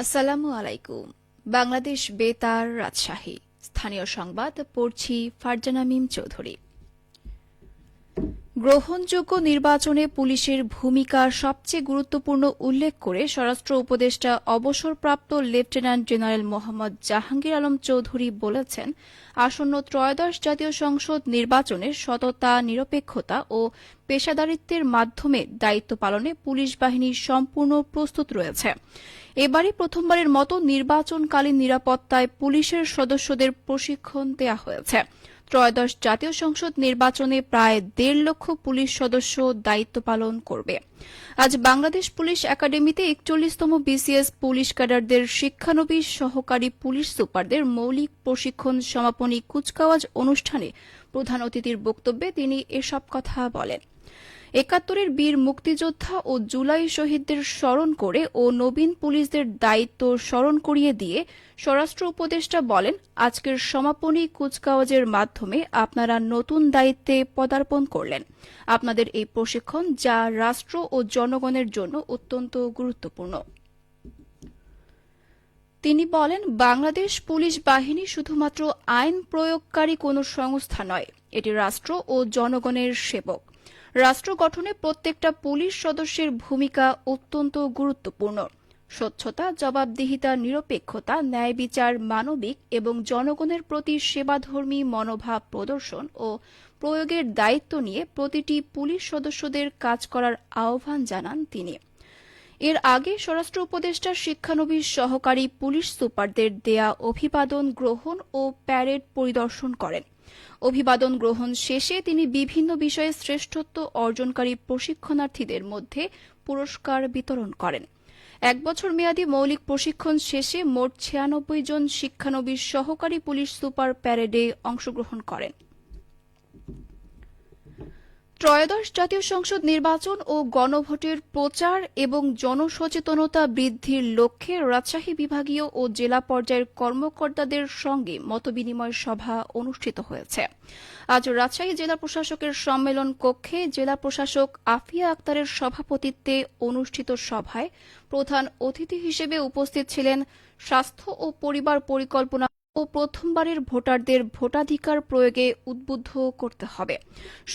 আসসালামু আলাইকুম। বাংলাদেশ বেতার রাজশাহী। স্থানীয় সংবাদ পড়ছি ফারজানা মিম চৌধুরী। গ্রহণযোগ্য নির্বাচনে পুলিশের ভূমিকা সবচেয়ে গুরুত্বপূর্ণ উল্লেখ করে স্বরাষ্ট্র উপদেষ্টা অবসরপ্রাপ্ত লেফটেন্যান্ট জেনারেল মোহাম্মদ জাহাঙ্গীর আলম চৌধুরী বলেছেন, আসন্ন ত্রয়োদশ জাতীয় সংসদ নির্বাচনে সততা, নিরপেক্ষতা ও পেশাদারিত্বের মাধ্যমে দায়িত্ব পালনে পুলিশ বাহিনী সম্পূর্ণ প্রস্তুত রয়েছে। এবারই প্রথমবারের মতো নির্বাচনকালীন নিরাপত্তায় পুলিশের সদস্যদের প্রশিক্ষণ দেওয়া হয়েছে। ত্রয়োদশ জাতীয় সংসদ নির্বাচনে প্রায় দেড় লক্ষ পুলিশ সদস্য দায়িত্ব পালন করবে। আজ বাংলাদেশ পুলিশ একাডেমিতে একচল্লিশতম বিসিএস পুলিশ ক্যাডারদের শিক্ষানবিশ সহকারী পুলিশ সুপারদের মৌলিক প্রশিক্ষণ সমাপনী কুচকাওয়াজ অনুষ্ঠানে প্রধান অতিথির বক্তব্যে তিনি এসব কথা বলেন। একাত্তরের বীর মুক্তিযোদ্ধা ও জুলাই শহীদদের স্মরণ করে ও নবীন পুলিশদের দায়িত্ব স্মরণ করিয়ে দিয়ে স্বরাষ্ট্র উপদেষ্টা বলেন, আজকের সমাপনী কুচকাওয়াজের মাধ্যমে আপনারা নতুন দায়িত্বে পদার্পণ করলেন। আপনাদের এই প্রশিক্ষণ যা রাষ্ট্র ও জনগণের জন্য অত্যন্ত গুরুত্বপূর্ণ। তিনি বলেন, বাংলাদেশ পুলিশ বাহিনী শুধুমাত্র আইন প্রয়োগকারী কোনো সংস্থা নয়, এটি রাষ্ট্র ও জনগণের সেবক। রাষ্ট্র গঠনে প্রত্যেকটা পুলিশ সদস্যের ভূমিকা অত্যন্ত গুরুত্বপূর্ণ। স্বচ্ছতা, জবাবদিহিতা, নিরপেক্ষতা, ন্যায় বিচার, মানবিক এবং জনগণের প্রতি সেবাধর্মী মনোভাব প্রদর্শন ও প্রয়োগের দায়িত্ব নিয়ে প্রতিটি পুলিশ সদস্যদের কাজ করার আহ্বান জানান তিনি। এর আগে স্বরাষ্ট্র উপদেষ্টার শিক্ষানবিশ সহকারী পুলিশ সুপারদের দেয়া অভিবাদন গ্রহণ ও প্যারেড পরিদর্শন করেন। অভিবাদন গ্রহণ শেষে তিনি বিভিন্ন বিষয়ে শ্রেষ্ঠত্ব অর্জনকারী প্রশিক্ষণার্থীদের মধ্যে পুরস্কার বিতরণ করেন। এক বছর মেয়াদী মৌলিক প্রশিক্ষণ শেষে মোট ছিয়ানব্বই জন শিক্ষানবিশ সহকারী পুলিশ সুপার প্যারেডে অংশগ্রহণ করেন। ত্রয়োদশ জাতীয় সংসদ নির্বাচন ও গণভোটের প্রচার এবং জনসচেতনতা বৃদ্ধির লক্ষ্যে রাজশাহী বিভাগীয় ও জেলা পর্যায়ের কর্মকর্তাদের সঙ্গে মতবিনিময় সভা অনুষ্ঠিত হয়েছে। আজ রাজশাহী জেলা প্রশাসকের সম্মেলন কক্ষে জেলা প্রশাসক আফিয়া আক্তারের সভাপতিত্বে অনুষ্ঠিত সভায় প্রধান অতিথি হিসেবে উপস্থিত ছিলেন স্বাস্থ্য ও পরিবার পরিকল্পনা ও প্রথমবারের ভোটারদের ভোটাধিকার প্রয়োগে উদ্বুদ্ধ করতে হবে।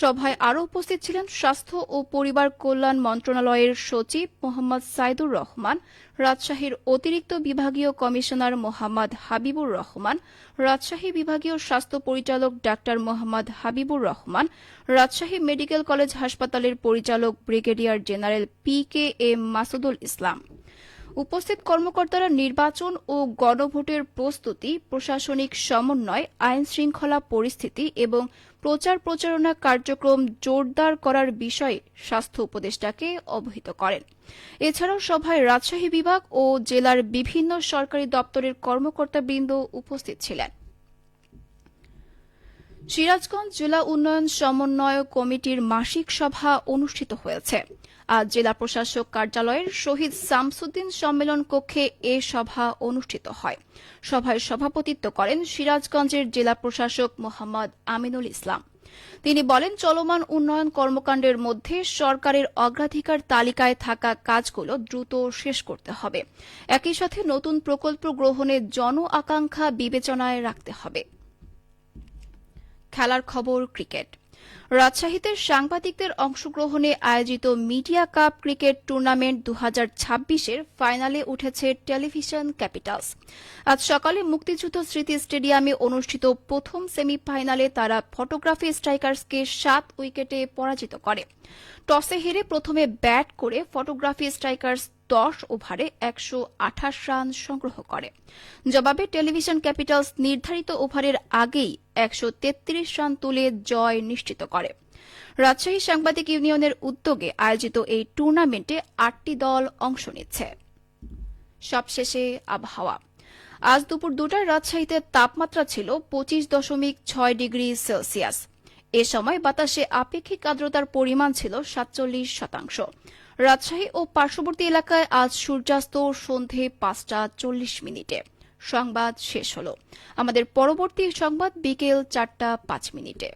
সভায় আরও উপস্থিত ছিলেন স্বাস্থ্য ও পরিবার কল্যাণ মন্ত্রণালয়ের সচিব মোহাম্মদ সাইদুর রহমান, রাজশাহীর অতিরিক্ত বিভাগীয় কমিশনার মোহাম্মদ হাবিবুর রহমান, রাজশাহী বিভাগীয় স্বাস্থ্য পরিচালক doctor Mohammad Habibur Rahman, Rajshahi medical college হাসপাতালের পরিচালক brigadier general P K M Masudul Islam. উপস্থিত কর্মকর্তারা নির্বাচন ও গণভোটের প্রস্তুতি, প্রশাসনিক সমন্বয়, আইন শৃঙ্খলা পরিস্থিতি এবং প্রচার প্রচারণা কার্যক্রম জোরদার করার বিষয়ে স্বাস্থ্য উপদেষ্টাকে অবহিত করেন। এছাড়াও সভায় রাজশাহী বিভাগ ও জেলার বিভিন্ন সরকারি দপ্তরের কর্মকর্তাবৃন্দ উপস্থিত ছিলেন। সিরাজগঞ্জ জেলা উন্নয়ন সমন্বয় কমিটির মাসিক সভা অনুষ্ঠিত হয়েছে। আজ জেলা প্রশাসক কার্যালয়ের শহীদ শামসুদ্দিন সম্মেলন কক্ষে এ সভা অনুষ্ঠিত হয়। সভায় সভাপতিত্ব করেন সিরাজগঞ্জের জেলা প্রশাসক মোহাম্মদ আমিনুল ইসলাম। তিনি বলেন, চলমান উন্নয়ন কর্মকাণ্ডের মধ্যে সরকারের অগ্রাধিকার তালিকায় থাকা কাজগুলো দ্রুত শেষ করতে হবে। একই সাথে নতুন প্রকল্প গ্রহণে জন আকাঙ্ক্ষা বিবেচনায় রাখতে হবে। খেলার খবর ক্রিকেট। রাজশাহীতে সাংবাদিকদের অংশগ্রহণে আয়োজিত মিডিয়া কাপ ক্রিকেট টুর্নামেন্ট দু এর ফাইনালে উঠেছে টেলিভিশন ক্যাপিটালস। আজ সকালে মুক্তিযুদ্ধ স্মৃতি স্টেডিয়ামে অনুষ্ঠিত প্রথম সেমিফাইনালে তারা ফটোগ্রাফি স্ট্রাইকার্সকে সাত উইকেটে পরাজিত করে। টসে হেরে প্রথমে ব্যাট করে ফটোগ্রাফি স্ট্রাইকার্স দশ ওভারে একশো আঠাশ রান সংগ্রহ করে। জবাবে টেলিভিশন ক্যাপিটালস নির্ধারিত ওভারের আগেই একশো তেত্রিশ রান তুলে জয় নিশ্চিত করে। রাজশাহী সাংবাদিক ইউনিয়নের উদ্যোগে আয়োজিত এই টুর্নামেন্টে আটটি দল অংশ নিচ্ছে। সবশেষে আবহাওয়া। আজ দুপুর দুটায় রাজশাহীতে তাপমাত্রা ছিল পঁচিশ দশমিক ছয় ডিগ্রি সেলসিয়াস। এ সময় বাতাসে আপেক্ষিক আর্দ্রতার পরিমাণ ছিল সাতচল্লিশ শতাংশ। রাজশাহী ও পার্শ্ববর্তী এলাকায় আজ সূর্যাস্ত সন্ধে পাঁচটা চল্লিশ মিনিটে। সংবাদ শেষ হল। আমাদের পরবর্তী সংবাদ বিকেল চারটা পাঁচ মিনিটে।